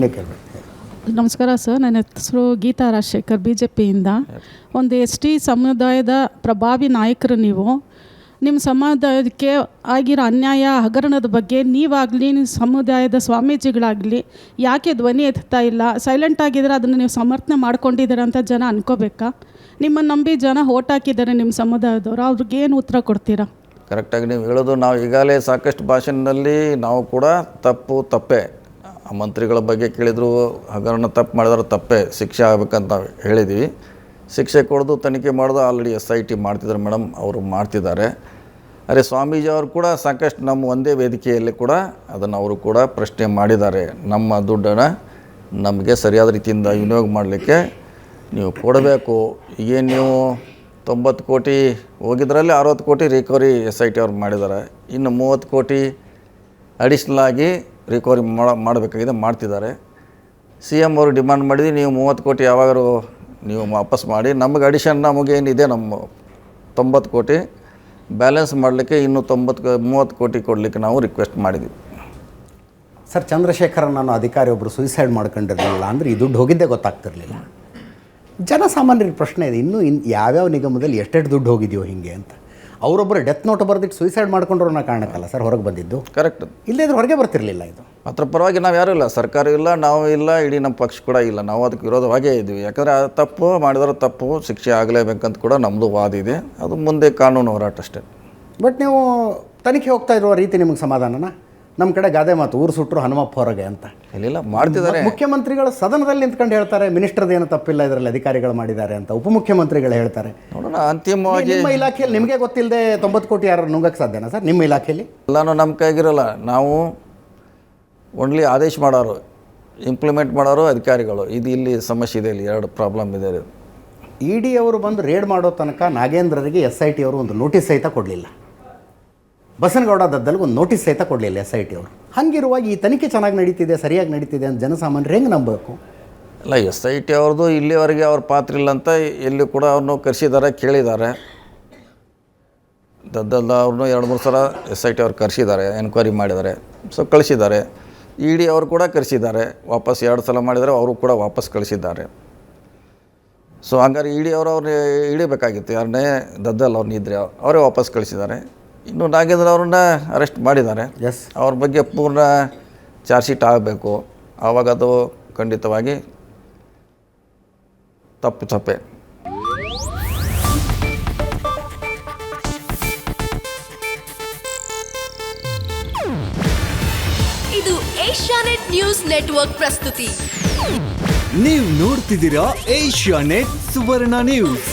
ನೀವು ಕೇಳಬೇಕು. ನಮಸ್ಕಾರ ಸರ್ ನನ್ನ ಹೆಸರು ಗೀತಾ ರಾಜಶೇಖರ್ ಬಿ ಜೆ ಪಿಯಿಂದ ಒಂದು ಎಸ್ ಟಿ ಸಮುದಾಯದ ಪ್ರಭಾವಿ ನಾಯಕರು ನೀವು. ನಿಮ್ಮ ಸಮುದಾಯಕ್ಕೆ ಆಗಿರೋ ಅನ್ಯಾಯ ಹಗರಣದ ಬಗ್ಗೆ ನೀವಾಗಲಿ ನಿಮ್ಮ ಸಮುದಾಯದ ಸ್ವಾಮೀಜಿಗಳಾಗಲಿ ಯಾಕೆ ಧ್ವನಿ ಎತ್ತಾ ಇಲ್ಲ? ಸೈಲೆಂಟ್ ಆಗಿದ್ರೆ ಅದನ್ನು ನೀವು ಸಮರ್ಥನೆ ಮಾಡ್ಕೊಂಡಿದ್ದೀರ ಅಂತ ಜನ ಅನ್ಕೋಬೇಕಾ? ನಿಮ್ಮನ್ನು ನಂಬಿ ಜನ ಓಟ್ ಹಾಕಿದ್ದಾರೆ ನಿಮ್ಮ ಸಮುದಾಯದವರು. ಅವ್ರಿಗೆ ಏನು ಉತ್ತರ ಕೊಡ್ತೀರಾ? ಕರೆಕ್ಟಾಗಿ ನೀವು ಹೇಳೋದು ನಾವು ಈಗಾಗಲೇ ಸಾಕಷ್ಟು ಭಾಷೆನಲ್ಲಿ ನಾವು ಕೂಡ ತಪ್ಪು ತಪ್ಪೇ. ಆ ಮಂತ್ರಿಗಳ ಬಗ್ಗೆ ಕೇಳಿದ್ರು, ಹಗರಣ ತಪ್ಪು ಮಾಡಿದ್ರೆ, ತಪ್ಪೇ ಶಿಕ್ಷೆ ಆಗಬೇಕಂತ ಹೇಳಿದ್ವಿ. ಶಿಕ್ಷೆ ಕೊಡೋದು ತನಿಖೆ ಮಾಡೋದು ಆಲ್ರೆಡಿ ಎಸ್ ಐ ಟಿ ಮಾಡ್ತಿದ್ದಾರೆ ಮೇಡಮ್ ಅವರು ಮಾಡ್ತಿದ್ದಾರೆ. ಅರೆ ಸ್ವಾಮೀಜಿ ಅವರು ಕೂಡ ಸಾಕಷ್ಟು ನಮ್ಮ ಒಂದೇ ವೇದಿಕೆಯಲ್ಲಿ ಕೂಡ ಅದನ್ನು ಅವರು ಕೂಡ ಪ್ರಶ್ನೆ ಮಾಡಿದ್ದಾರೆ. ನಮ್ಮ ದುಡ್ಡನ್ನು ನಮಗೆ ಸರಿಯಾದ ರೀತಿಯಿಂದ ವಿನಿಯೋಗ ಮಾಡಲಿಕ್ಕೆ ನೀವು ಕೊಡಬೇಕು. ಈಗೇನು ನೀವು ತೊಂಬತ್ತು ಕೋಟಿ ಹೋಗಿದ್ರಲ್ಲಿ ಅರವತ್ತು ಕೋಟಿ ರಿಕವರಿ ಎಸ್ ಐ ಟಿ ಅವ್ರು ಮಾಡಿದ್ದಾರೆ. ಇನ್ನು ಮೂವತ್ತು ಕೋಟಿ ಅಡಿಷ್ನಲ್ ಆಗಿ ರಿಕವರಿ ಮಾಡ, ಮಾಡಬೇಕಾಗಿದೆ, ಮಾಡ್ತಿದ್ದಾರೆ. ಸಿ ಎಂ ಅವರು ಡಿಮಾಂಡ್ ಮಾಡಿದ್ವಿ, ನೀವು ಮೂವತ್ತು ಕೋಟಿ ಯಾವಾಗಾರು ನೀವು ವಾಪಸ್ ಮಾಡಿ. ನಮಗೆ ಅಡಿಷನ್ ನಮಗೇನಿದೆ ನಮ್ಮ ತೊಂಬತ್ತು ಕೋಟಿ. ಬ್ಯಾಲೆನ್ಸ್ ಮಾಡಲಿಕ್ಕೆ ಇನ್ನೂ ತೊಂಬತ್ತು ಮೂವತ್ತು ಕೋಟಿ ಕೊಡಲಿಕ್ಕೆ ನಾವು ರಿಕ್ವೆಸ್ಟ್ ಮಾಡಿದ್ವಿ. ಸರ್, ಚಂದ್ರಶೇಖರನ್ ನಾನು ಅಧಿಕಾರಿ ಒಬ್ಬರು ಸುಯಿಸೈಡ್ ಮಾಡ್ಕೊಂಡಿರಲಿಲ್ಲ. ಅಂದರೆ ಈ ದುಡ್ಡು ಹೋಗಿದ್ದೇ ಗೊತ್ತಾಗ್ತಿರ್ಲಿಲ್ಲ. ಜನಸಾಮಾನ್ಯರ ಪ್ರಶ್ನೆ ಇದೆ. ಇನ್ನೂ ಇನ್ ಯಾವ್ಯಾವ ನಿಗಮದಲ್ಲಿ ಎಷ್ಟೆಷ್ಟು ದುಡ್ಡು ಹೋಗಿದೆಯೋ ಹಿಂಗೆ ಅಂತ. ಅವರೊಬ್ಬರು ಡೆತ್ ನೋಟ್ ಬರೆದಿಟ್ಟು ಸುಯಿಸೈಡ್ ಅನ್ನೋ ಕಾರಣಕ್ಕಲ್ಲ ಸರ್ ಹೊರಗೆ ಬಂದಿದ್ದು? ಕರೆಕ್ಟ್ ಇಲ್ಲದಿದ್ರೆ ಹೊರಗೆ ಬರ್ತಿರಲಿಲ್ಲ ಇದು? ಅದ್ರ ಪರವಾಗಿ ನಾವು ಯಾರೂ ಇಲ್ಲ ಸರ್ಕಾರ ಇಲ್ಲ ನಾವು ಇಲ್ಲ ಇಡೀ ನಮ್ಮ ಪಕ್ಷ ಕೂಡ ಇಲ್ಲ. ನಾವು ಅದಕ್ಕೆ ವಿರೋಧವಾಗೇ ಇದ್ವಿ. ಯಾಕಂದರೆ ಆ ತಪ್ಪು ಮಾಡಿದ್ರೆ ತಪ್ಪು ಶಿಕ್ಷೆ ಆಗಲೇಬೇಕಂತ ಕೂಡ ನಮ್ಮದು ವಾದ ಇದೆ. ಅದು ಮುಂದೆ ಕಾನೂನು ಹೋರಾಟ ಅಷ್ಟೇ. ಬಟ್ ನೀವು ತನಿಖೆ ಹೋಗ್ತಾ ಇರುವ ರೀತಿ ನಿಮಗೆ ಸಮಾಧಾನನ? ನಮ್ಮ ಕಡೆ ಗಾದೆ ಮಾತು ಊರು ಸುಟ್ಟರು ಹನುಮಪ್ಪ ಹೊರಗೆ ಅಂತ. ಇಲ್ಲ ಮಾಡ್ತಿದ್ದಾರೆ. ಮುಖ್ಯಮಂತ್ರಿಗಳು ಸದನದಲ್ಲಿ ನಿಂತ್ಕೊಂಡು ಹೇಳ್ತಾರೆ ಮಿನಿಸ್ಟರ್ದು ಏನು ತಪ್ಪಿಲ್ಲ ಇದರಲ್ಲಿ ಅಧಿಕಾರಿಗಳು ಮಾಡಿದ್ದಾರೆ ಅಂತ ಉಪಮುಖ್ಯಮಂತ್ರಿಗಳು ಹೇಳ್ತಾರೆ. ನೋಡೋಣ ಅಂತಿಮವಾಗಿ ನಿಮ್ಮ ಇಲಾಖೆಯಲ್ಲಿ ನಿಮಗೆ ಗೊತ್ತಿಲ್ಲದೆ ತೊಂಬತ್ತು ಕೋಟಿ ಯಾರು ನುಂಗಕ್ಕೆ ಸಾಧ್ಯನಾ ಸರ್ ನಿಮ್ಮ ಇಲಾಖೆಯಲ್ಲಿ? ಎಲ್ಲನೂ ನಮ್ಮ ಕೈಗಿರಲ್ಲ. ನಾವು ಓನ್ಲಿ ಆದೇಶ ಮಾಡೋರು ಇಂಪ್ಲಿಮೆಂಟ್ ಮಾಡೋರು ಅಧಿಕಾರಿಗಳು. ಇದು ಇಲ್ಲಿ ಸಮಸ್ಯೆ ಇದೆ ಇಲ್ಲಿ ಎರಡು ಪ್ರಾಬ್ಲಮ್ ಇದೆ ಇ ಡಿ ಅವರು ಬಂದು ರೇಡ್ ಮಾಡೋ ತನಕ ನಾಗೇಂದ್ರರಿಗೆ ಎಸ್ ಐ ಟಿ ಅವರು ಒಂದು ನೋಟಿಸ್ ಸಹಿತ ಕೊಡಲಿಲ್ಲ. ಬಸನಗೌಡ ದದ್ದಲ್ಗೆ ಒಂದು ನೋಟಿಸ್ ಸಹಿತ ಕೊಡಲಿಲ್ಲ ಎಸ್ ಐ ಟಿ ಅವರು. ಹಾಗಿರುವಾಗ ಈ ತನಿಖೆ ಚೆನ್ನಾಗಿ ನಡೀತಿದೆ, ಸರಿಯಾಗಿ ನಡೀತಿದೆ ಅಂತ ಜನಸಾಮಾನ್ಯರು ಹೆಂಗೆ ನಂಬಬೇಕು? ಅಲ್ಲ ಎಸ್ ಐ ಟಿ ಅವ್ರದ್ದು ಇಲ್ಲಿವರೆಗೆ ಅವ್ರ ಪಾತ್ರ ಇಲ್ಲ ಅಂತ ಎಲ್ಲಿ ಕೂಡ ಅವ್ರನ್ನು ಕರೆಸಿದ್ದಾರೆ, ಕೇಳಿದ್ದಾರೆ. ದದ್ದಲ್ದ ಅವ್ರನ್ನೂ ಎರಡು, ಮೂರು ಸಲ ಎಸ್ ಐ ಟಿ ಅವ್ರು ಕರೆಸಿದ್ದಾರೆ ಎನ್ಕ್ವೈರಿ ಮಾಡಿದ್ದಾರೆ. ಸೊ ಕಳಿಸಿದ್ದಾರೆ. ಇ ಡಿ ಅವರು ಕೂಡ ಕರೆಸಿದ್ದಾರೆ. ವಾಪಸ್ ಎರಡು ಸಲ ಮಾಡಿದರೆ ಅವರು ಕೂಡ ವಾಪಸ್ ಕಳಿಸಿದ್ದಾರೆ. ಸೊ ಹಂಗಾರೆ ಇ ಡಿ ಅವರು ಅವ್ರನ್ನ ಹಿಡಿಬೇಕಾಗಿತ್ತು. ಯಾರನ್ನೇ ದದ್ದಲ್ ಅವ್ರನ್ನ ಇದ್ದರೆ ಅವರೇ ವಾಪಸ್ ಕಳಿಸಿದ್ದಾರೆ. ಇನ್ನು ನಾಗೇಂದ್ರ ಅವ್ರನ್ನ ಅರೆಸ್ಟ್ ಮಾಡಿದ್ದಾರೆ. ಎಸ್ ಅವ್ರ ಬಗ್ಗೆ ಪೂರ್ಣ ಚಾರ್ಜ್ ಶೀಟ್ ಆಗಬೇಕು. ಆವಾಗ ಅದು ಖಂಡಿತವಾಗಿ ತಪ್ಪು ತಪ್ಪೆ. ಇದು ಏಷ್ಯಾನೆಟ್ ನ್ಯೂಸ್ ನೆಟ್ವರ್ಕ್ ಪ್ರಸ್ತುತಿ. ನೀವು ನೋಡ್ತಿದ್ದೀರಾ ಏಷ್ಯಾ ನೆಟ್ ಸುವರ್ಣ ನ್ಯೂಸ್.